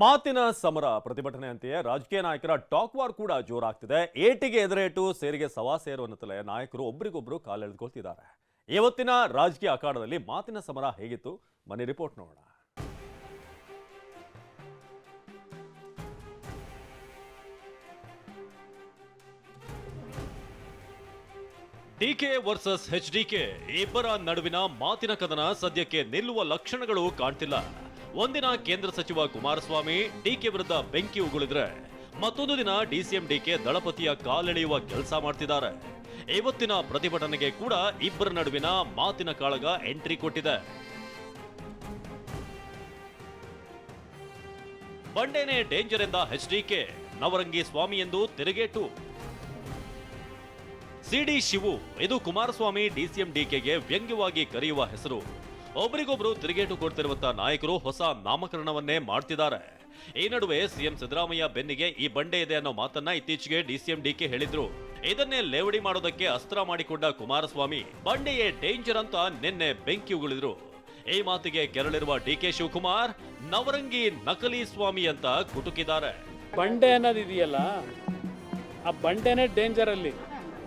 ಮಾತಿನ ಸಮರ ಪ್ರತಿಭಟನೆ ಅಂತೆಯೇ ರಾಜಕೀಯ ನಾಯಕರ ಟಾಕ್ ವಾರ್ ಕೂಡ ಜೋರಾಗ್ತಿದೆ. ಏಟಿಗೆ ಎದುರೇಟು ಸೇರಿಗೆ ಸವಾ ಸೇರುವಂತಲೇ ನಾಯಕರು ಒಬ್ರಿಗೊಬ್ರು ಕಾಲೆಳೆದುಕೊಳ್ತಿದ್ದಾರೆ. ಇವತ್ತಿನ ರಾಜಕೀಯ ಅಖಾಡದಲ್ಲಿ ಮಾತಿನ ಸಮರ ಹೇಗಿತ್ತು? ಮನೆ ರಿಪೋರ್ಟ್ ನೋಡೋಣ. ಡಿಕೆ ವರ್ಸಸ್ ಎಚ್ ಡಿಕೆ ಇಬ್ಬರ ನಡುವಿನ ಮಾತಿನ ಕದನ ಸದ್ಯಕ್ಕೆ ನಿಲ್ಲುವ ಲಕ್ಷಣಗಳು ಕಾಣ್ತಿಲ್ಲ. ಒಂದಿನ ಕೇಂದ್ರ ಸಚಿವ ಕುಮಾರಸ್ವಾಮಿ ಡಿಕೆ ವಿರುದ್ಧ ಬೆಂಕಿ ಉಗುಳಿದ್ರೆ ಮತ್ತೊಂದು ದಿನ ಡಿಸಿಎಂ ಡಿಕೆ ದಳಪತಿಯ ಕಾಲೆಳೆಯುವ ಕೆಲಸ ಮಾಡ್ತಿದ್ದಾರೆ. ಇವತ್ತಿನ ಪ್ರತಿಭಟನೆಗೆ ಕೂಡ ಇಬ್ಬರ ನಡುವಿನ ಮಾತಿನ ಕಾಳಗ ಎಂಟ್ರಿ ಕೊಟ್ಟಿದೆ. ಬಂಡೆನೆ ಡೇಂಜರ್ ಎಂದ ಎಚ್ ಡಿಕೆ ನವರಂಗಿ ಸ್ವಾಮಿ ಎಂದು ತಿರುಗೇಟು. ಸಿಡಿ ಶಿವು, ಇದು ಕುಮಾರಸ್ವಾಮಿ ಡಿಸಿಎಂ ಡಿಕೆಗೆ ವ್ಯಂಗ್ಯವಾಗಿ ಕರೆಯುವ ಹೆಸರು. ಒಬ್ಬರಿಗೊಬ್ರು ತಿರುಗೇಟು ಕೊಡ್ತಿರುವಂತಹ ನಾಯಕರು ಹೊಸ ನಾಮಕರಣವನ್ನೇ ಮಾಡ್ತಿದ್ದಾರೆ. ಈ ನಡುವೆ ಸಿಎಂ ಸಿದ್ದರಾಮಯ್ಯ ಬೆನ್ನಿಗೆ ಈ ಬಂಡೆ ಇದೆ ಅನ್ನೋ ಮಾತನ್ನ ಇತ್ತೀಚೆಗೆ ಡಿಸಿಎಂ ಡಿಕೆ ಹೇಳಿದ್ರು. ಇದನ್ನೇ ಲೇವಡಿ ಮಾಡೋದಕ್ಕೆ ಅಸ್ತ್ರ ಮಾಡಿಕೊಂಡ ಕುಮಾರಸ್ವಾಮಿ ಬಂಡೆಯೇ ಡೇಂಜರ್ ಅಂತ ನಿನ್ನೆ ಬೆಂಕಿ ಉಗುಳಿದ್ರು. ಈ ಮಾತಿಗೆ ಕೆರಳಿರುವ ಡಿ ಕೆ ಶಿವಕುಮಾರ್, ನವರಂಗಿ ನಕಲಿ ಸ್ವಾಮಿ ಅಂತ ಕುಟುಕಿದ್ದಾರೆ. ಬಂಡೆ ಅನ್ನೋದು ಇದೆಯಲ್ಲ, ಆ ಬಂಡೆನೇ ಡೇಂಜರ್ ಅಲ್ಲಿ.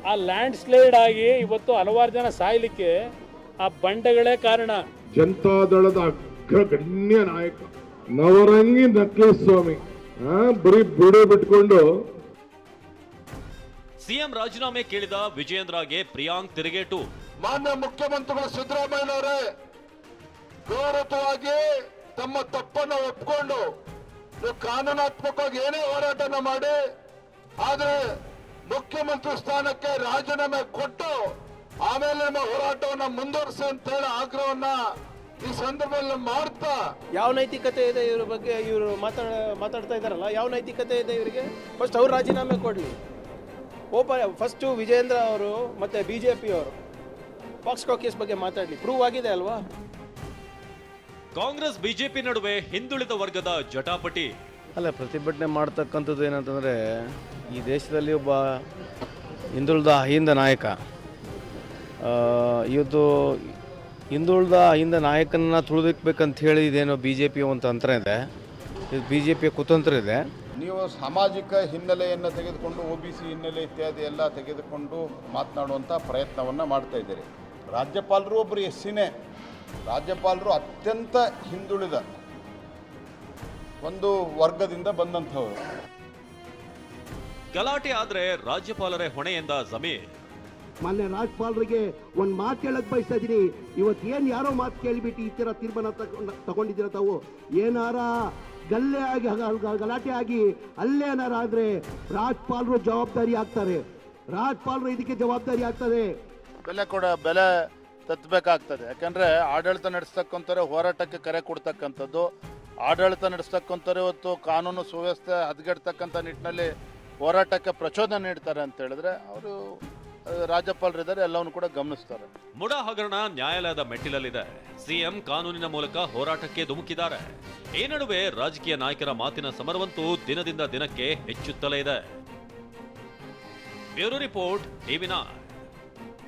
ಆ ಲ್ಯಾಂಡ್ ಸ್ಲೈಡ್ ಆಗಿ ಇವತ್ತು ಹಲವಾರು ಜನ ಸಾಯ್ಲಿಕ್ಕೆ ಆ ಬಂಡೆಗಳೇ ಕಾರಣ. ಜನತಾದಳದ ಅಗ್ರಗಣ್ಯ ನಾಯಕ ನವರಂಗಿ ನಕ್ಲಿ ಸ್ವಾಮಿ. ಆ, ಬರೀ ಬಿಡು ಬಿಟ್ಕೊಂಡು. ಸಿಎಂ ರಾಜೀನಾಮೆ ಕೇಳಿದ ವಿಜಯೇಂದ್ರಗೆ ಪ್ರಿಯಾಂಕ್ ತಿರುಗೇಟು. ಮಾನ್ಯ ಮುಖ್ಯಮಂತ್ರಿಗಳು ಸಿದ್ದರಾಮಯ್ಯನವರೇ ಗೌರವವಾಗಿ ತಮ್ಮ ತಪ್ಪನ್ನ ಒಪ್ಕೊಂಡು ನೀವು ಕಾನೂನಾತ್ಮಕವಾಗಿ ಏನೇ ಹೋರಾಟನ ಮಾಡಿ ಆದ್ರೆ ಮುಖ್ಯಮಂತ್ರಿ ಸ್ಥಾನಕ್ಕೆ ರಾಜೀನಾಮೆ ಕೊಟ್ಟು ಆಮೇಲೆ ನಮ್ಮ ಹೋರಾಟವನ್ನ ಮುಂದುವರಿಸಿ ಅಂತ ಹೇಳಿ ಆಗ್ರಹವನ್ನ ಈ ಸಂದರ್ಭದಲ್ಲಿ ಮಾಡ್ತಾ ಯಾವ ನೈತಿಕತೆ ಇದೆ ಇವ್ರ ಬಗ್ಗೆ? ಇವರು ಮಾತಾಡ ಮಾತಾಡ್ತಾ ಇದ್ದಾರಲ್ಲ ಯಾವ ನೈತಿಕತೆ ಇದೆ ಇವರಿಗೆ? ಫಸ್ಟ್ ಅವ್ರು ರಾಜೀನಾಮೆ ಕೊಡಲಿ. ಓಪ ಫಸ್ಟು ವಿಜೇಂದ್ರ ಅವರು ಮತ್ತು ಬಿ ಜೆ ಪಿ ಅವರು ಪಾಕ್ಸ್ಕೋ ಕೇಸ್ ಬಗ್ಗೆ ಮಾತಾಡಲಿ. ಪ್ರೂವ್ ಆಗಿದೆ ಅಲ್ವಾ? ಕಾಂಗ್ರೆಸ್ ಬಿಜೆಪಿ ನಡುವೆ ಹಿಂದುಳಿದ ವರ್ಗದ ಜಟಾಪಟಿ. ಅಲ್ಲ ಪ್ರತಿಭಟನೆ ಮಾಡ್ತಕ್ಕಂಥದ್ದು ಏನಂತಂದರೆ ಈ ದೇಶದಲ್ಲಿ ಒಬ್ಬ ಹಿಂದುಳಿದ ಅಹಿಂದ ನಾಯಕ. ಇವತ್ತು ಹಿಂದುಳಿದ ಹಿಂದೆ ನಾಯಕನನ್ನ ತುಳಿದಿಕ್ಬೇಕಂತ ಹೇಳಿ ಇದೇನೋ ಬಿ ಜೆ ಪಿ ಒಂದು ತಂತ್ರ ಇದೆ. ಇದು ಬಿ ಜೆ ಪಿಯ ಕುತಂತ್ರ ಇದೆ. ನೀವು ಸಾಮಾಜಿಕ ಹಿನ್ನೆಲೆಯನ್ನು ತೆಗೆದುಕೊಂಡು ಒ ಬಿ ಸಿ ಹಿನ್ನೆಲೆ ಇತ್ಯಾದಿ ಎಲ್ಲ ತೆಗೆದುಕೊಂಡು ಮಾತನಾಡುವಂಥ ಪ್ರಯತ್ನವನ್ನು ಮಾಡ್ತಾ ಇದ್ದೀರಿ. ರಾಜ್ಯಪಾಲರು ಒಬ್ಬರು ಎಸ್ಸಿನೇ. ರಾಜ್ಯಪಾಲರು ಅತ್ಯಂತ ಹಿಂದುಳಿದ ಒಂದು ವರ್ಗದಿಂದ ಬಂದಂಥವರು. ಗಲಾಟೆ ಆದರೆ ರಾಜ್ಯಪಾಲರೇ ಹೊಣೆ ಎಂದ ಜಮೀರ್. ಮಾನ್ಯ ರಾಜ್ಪಾಲರಿಗೆ ಒಂದು ಮಾತು ಹೇಳಕ್ಕೆ ಬಯಸ್ತಾ ಇದ್ದೀನಿ. ಇವತ್ತು ಏನು ಯಾರೋ ಮಾತು ಕೇಳಿಬಿಟ್ಟು ಈ ಥರ ತೀರ್ಮಾನ ತಗೊಂಡು, ತಗೊಂಡಿದ್ದೀರ ತಾವು? ಏನಾರ ಗಲ್ಲೆ ಆಗಿ ಗಲಾಟೆ ಆಗಿ ಅಲ್ಲೇ ಏನಾರ ಆದರೆ ರಾಜ್ಪಾಲರು ಜವಾಬ್ದಾರಿ ಆಗ್ತಾರೆ. ರಾಜ್ಪಾಲರು ಇದಕ್ಕೆ ಜವಾಬ್ದಾರಿ ಆಗ್ತಾರೆ ಬೆಲೆ ಕೂಡ, ಬೆಲೆ ತತ್ತಬೇಕಾಗ್ತದೆ ಯಾಕಂದರೆ ಆಡಳಿತ ನಡೆಸ್ತಕ್ಕಂಥವ್ರೆ ಹೋರಾಟಕ್ಕೆ ಕರೆ ಕೊಡ್ತಕ್ಕಂಥದ್ದು. ಆಡಳಿತ ನಡೆಸ್ತಕ್ಕಂಥವ್ರು ಇವತ್ತು ಕಾನೂನು ಸುವ್ಯವಸ್ಥೆ ಹದಗೆಡ್ತಕ್ಕಂಥ ನಿಟ್ಟಿನಲ್ಲಿ ಹೋರಾಟಕ್ಕೆ ಪ್ರಚೋದನೆ ನೀಡ್ತಾರೆ ಅಂತ ಹೇಳಿದ್ರೆ ಅವರು ರಾಜ್ಯಪಾಲರಿದ್ದಾರೆ, ಎಲ್ಲವನ್ನು ಕೂಡ ಗಮನಿಸ್ತಾರೆ. ಮುಡ ಹಗರಣ ನ್ಯಾಯಾಲಯದ ಮೆಟ್ಟಿಲಲ್ಲಿದೆ. ಸಿಎಂ ಕಾನೂನಿನ ಮೂಲಕ ಹೋರಾಟಕ್ಕೆ ಧುಮುಕಿದ್ದಾರೆ. ಈ ನಡುವೆ ರಾಜಕೀಯ ನಾಯಕರ ಮಾತಿನ ಸಮರವಂತೂ ದಿನದಿಂದ ದಿನಕ್ಕೆ ಹೆಚ್ಚುತ್ತಲೇ ಇದೆ. Bureau report TV nine